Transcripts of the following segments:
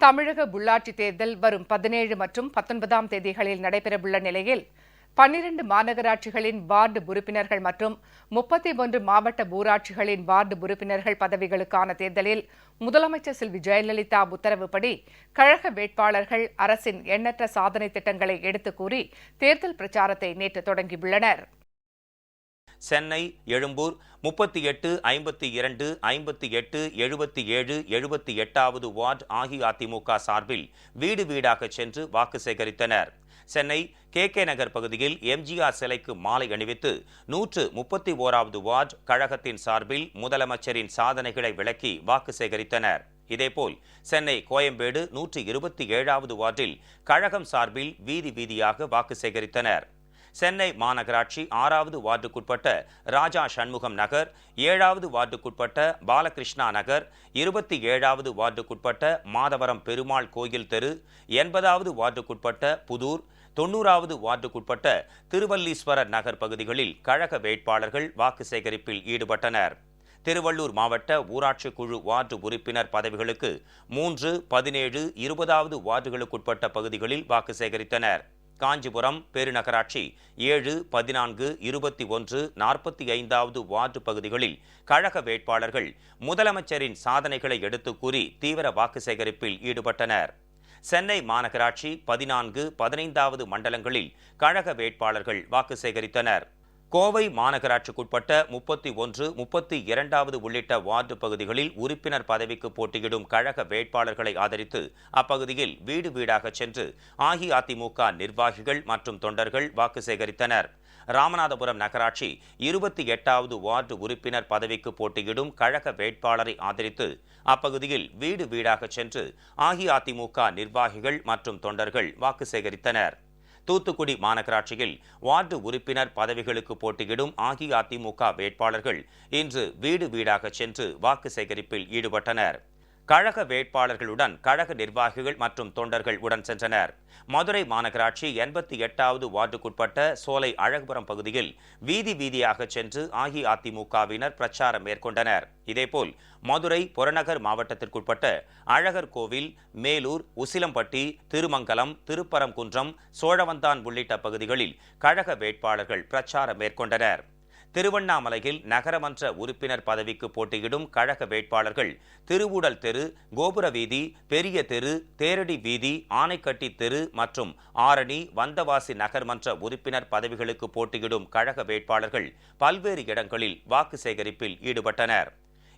தமிழக உள்ளாட்சி தேர்தல் வரும் பதினேழு மற்றும் பத்தொன்பதாம் தேதிகளில் நடைபெறவுள்ள நிலையில் பன்னிரண்டு மாநகராட்சிகளின் வார்டு உறுப்பினர்கள் மற்றும் முப்பத்தி ஒன்று மாவட்ட ஊராட்சிகளின் வார்டு உறுப்பினர்கள் பதவிகளுக்கான தேர்தலில் முதலமைச்சர் செல்வி ஜெயலலிதா உத்தரவுப்படி கழக வேட்பாளர்கள் அரசின் எண்ணற்ற சாதனை திட்டங்களை எடுத்துக் கூறி தேர்தல் பிரச்சாரத்தை நேற்று தொடங்கியுள்ளனர். சென்னை எழும்பூர் முப்பத்தி எட்டு ஐம்பத்தி இரண்டு ஐம்பத்தி எட்டு எழுபத்தி ஏழு எழுபத்தி எட்டாவது வார்டு அஇஅதிமுக சார்பில் வீடு வீடாக சென்று வாக்கு சேகரித்தனர். சென்னை கே கே நகர் பகுதியில் எம்ஜிஆர் சிலைக்கு மாலை அணிவித்து நூற்று முப்பத்தி ஓராவது வார்டு கழகத்தின் சார்பில் முதலமைச்சரின் சாதனைகளை விளக்கி வாக்கு சேகரித்தனர். இதேபோல் சென்னை கோயம்பேடு நூற்று இருபத்தி ஏழாவது வார்டில் கழகம் சார்பில் வீதி வீதியாக வாக்கு சேகரித்தனர். சென்னை மாநகராட்சி ஆறாவது வார்டுக்குட்பட்ட ராஜா சண்முகம் நகர் ஏழாவது வார்டுக்குட்பட்ட பாலகிருஷ்ணா நகர் இருபத்தி ஏழாவது வார்டுக்குட்பட்ட மாதவரம் பெருமாள் கோயில் தெரு எண்பதாவது வார்டுக்குட்பட்ட புதூர் தொண்ணூறாவது வார்டுக்குட்பட்ட திருவல்லீஸ்வரர் நகர் பகுதிகளில் கழக வேட்பாளர்கள் வாக்கு சேகரிப்பில் ஈடுபட்டனர். திருவள்ளூர் மாவட்ட ஊராட்சி குழு வார்டு உறுப்பினர் பதவிகளுக்கு மூன்று பதினேழு இருபதாவது வார்டுகளுக்குட்பட்ட பகுதிகளில் வாக்கு சேகரித்தனர். காஞ்சிபுரம் பெருநகராட்சி ஏழு பதினான்கு இருபத்தி ஒன்று நாற்பத்தி ஐந்தாவது வார்டு பகுதிகளில் கழக வேட்பாளர்கள் முதலமைச்சரின் சாதனைகளை எடுத்துக் கூறி தீவிர வாக்கு சேகரிப்பில் ஈடுபட்டனர். சென்னை மாநகராட்சி பதினான்கு பதினைந்தாவது மண்டலங்களில் கழக வேட்பாளர்கள் வாக்கு சேகரித்தனர். கோவை மாநகராட்சிக்குட்பட்ட முப்பத்தி ஒன்று முப்பத்தி இரண்டாவது உள்ளிட்ட வார்டு பகுதிகளில் உறுப்பினர் பதவிக்கு போட்டியிடும் கழக வேட்பாளர்களை ஆதரித்து அப்பகுதியில் வீடு வீடாக சென்று அஇஅதிமுக நிர்வாகிகள் மற்றும் தொண்டர்கள் வாக்கு சேகரித்தனர். ராமநாதபுரம் நகராட்சி இருபத்தி எட்டாவது வார்டு உறுப்பினர் பதவிக்கு போட்டியிடும் கழக வேட்பாளரை ஆதரித்து அப்பகுதியில் வீடு வீடாக சென்று அஇஅதிமுக நிர்வாகிகள் மற்றும் தொண்டர்கள் வாக்கு சேகரித்தனர். தூத்துக்குடி மாநகராட்சியில் வார்டு உறுப்பினர் பதவிகளுக்கு போட்டியிடும் அஇஅதிமுக வேட்பாளர்கள் இன்று வீடு வீடாக சென்று வாக்கு சேகரிப்பில் ஈடுபட்டனர். கழக வேட்பாளர்களுடன் கழக நிர்வாகிகள் மற்றும் தொண்டர்கள் உடன் சென்றனர். மதுரை மாநகராட்சி எண்பத்தி எட்டாவது வார்டுக்குட்பட்ட சோலை அழகுபுரம் பகுதியில் வீதி வீதியாக சென்று அஇஅதிமுகவினர் பிரச்சாரம் மேற்கொண்டனர். இதேபோல் மதுரை புறநகர் மாவட்டத்திற்குட்பட்ட அழகர் கோவில் மேலூர் உசிலம்பட்டி திருமங்கலம் திருப்பரங்குன்றம் சோழவந்தான் உள்ளிட்ட பகுதிகளில் கழக வேட்பாளர்கள் பிரச்சாரம் மேற்கொண்டனர். திருவண்ணாமலையில் நகரமன்ற உறுப்பினர் பதவிக்கு போட்டியிடும் கழக வேட்பாளர்கள் திருவுடல் தெரு கோபுர வீதி பெரிய தெரு தேரடி வீதி ஆனைக்கட்டி தெரு மற்றும் ஆரணி வந்தவாசி நகர்மன்ற உறுப்பினர் பதவிகளுக்கு போட்டியிடும் கழக வேட்பாளர்கள் பல்வேறு இடங்களில் வாக்கு சேகரிப்பில் ஈடுபட்டனர்.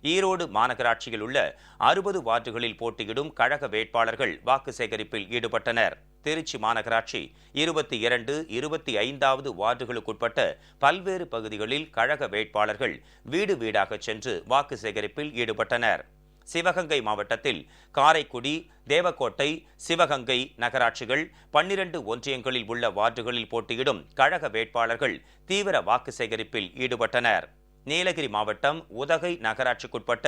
ஈரோடு மாநகராட்சியில் உள்ள அறுபது வார்டுகளில் போட்டியிடும் கழக வேட்பாளர்கள் வாக்கு சேகரிப்பில் ஈடுபட்டனர். திருச்சி மாநகராட்சி இருபத்தி இரண்டு இருபத்தி ஐந்தாவது வார்டுகளுக்குட்பட்ட பல்வேறு பகுதிகளில் கழக வேட்பாளர்கள் வீடு வீடாக சென்று வாக்கு சேகரிப்பில் ஈடுபட்டனர். சிவகங்கை மாவட்டத்தில் காரைக்குடி தேவக்கோட்டை சிவகங்கை நகராட்சிகள் பன்னிரண்டு ஒன்றியங்களில் உள்ள வார்டுகளில் போட்டியிடும் கழக வேட்பாளர்கள் தீவிர வாக்கு சேகரிப்பில் ஈடுபட்டனர். நீலகிரி மாவட்டம் உதகை நகராட்சிக்குட்பட்ட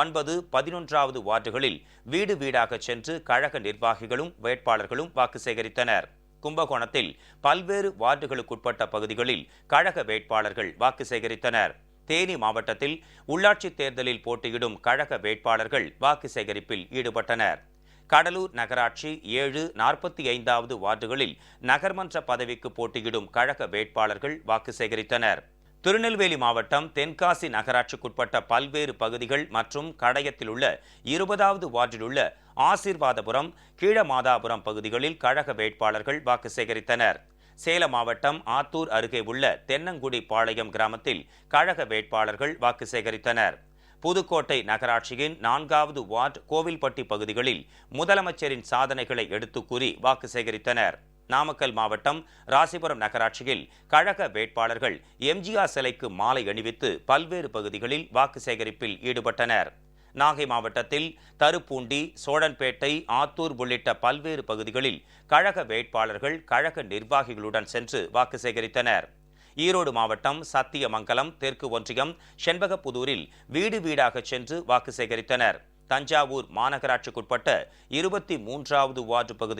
ஒன்பது பதினொன்றாவது வார்டுகளில் வீடு வீடாக சென்று கழக நிர்வாகிகளும் வேட்பாளர்களும் வாக்கு சேகரித்தனர். கும்பகோணத்தில் பல்வேறு வார்டுகளுக்குட்பட்ட பகுதிகளில் கழக வேட்பாளர்கள் வாக்கு சேகரித்தனர். தேனி மாவட்டத்தில் உள்ளாட்சித் தேர்தலில் போட்டியிடும் கழக வேட்பாளர்கள் வாக்கு சேகரிப்பில் ஈடுபட்டனர். கடலூர் நகராட்சி ஏழு நாற்பத்தி ஐந்தாவது வார்டுகளில் நகர்மன்ற பதவிக்கு போட்டியிடும் கழக வேட்பாளர்கள் வாக்கு சேகரித்தனர். திருநெல்வேலி மாவட்டம் தென்காசி நகராட்சிக்குட்பட்ட பல்வேறு பகுதிகள் மற்றும் கடையத்தில் உள்ள இருபதாவது வார்டில் உள்ள ஆசீர்வாதபுரம் கீழமாதாபுரம் பகுதிகளில் கழக வேட்பாளர்கள் வாக்கு சேகரித்தனர். சேலம் மாவட்டம் ஆத்தூர் அருகே உள்ள தென்னங்குடி பாளையம் கிராமத்தில் கழக வேட்பாளர்கள் வாக்கு சேகரித்தனர். புதுக்கோட்டை நகராட்சியின் நான்காவது வார்டு கோவில்பட்டி பகுதிகளில் முதலமைச்சரின் சாதனைகளை எடுத்துக் கூறி வாக்கு சேகரித்தனர். நாமக்கல் மாவட்டம் ராசிபுரம் நகராட்சியில் கழக வேட்பாளர்கள் எம்ஜிஆர் சிலைக்கு மாலை அணிவித்து பல்வேறு பகுதிகளில் வாக்கு சேகரிப்பில் ஈடுபட்டனர். நாகை மாவட்டத்தில் தருப்பூண்டி சோழன்பேட்டை ஆத்தூர் உள்ளிட்ட பல்வேறு பகுதிகளில் கழக வேட்பாளர்கள் கழக நிர்வாகிகளுடன் சென்று வாக்கு சேகரித்தனர். ஈரோடு மாவட்டம் சத்தியமங்கலம் தெற்கு ஒன்றியம் செண்பகப்புதூரில் வீடு வீடாக சென்று வாக்கு சேகரித்தனர். தஞ்சாவூர் மாநகராட்சிக்குட்பட்ட இருபத்தி மூன்றாவது வார்டு பகுதி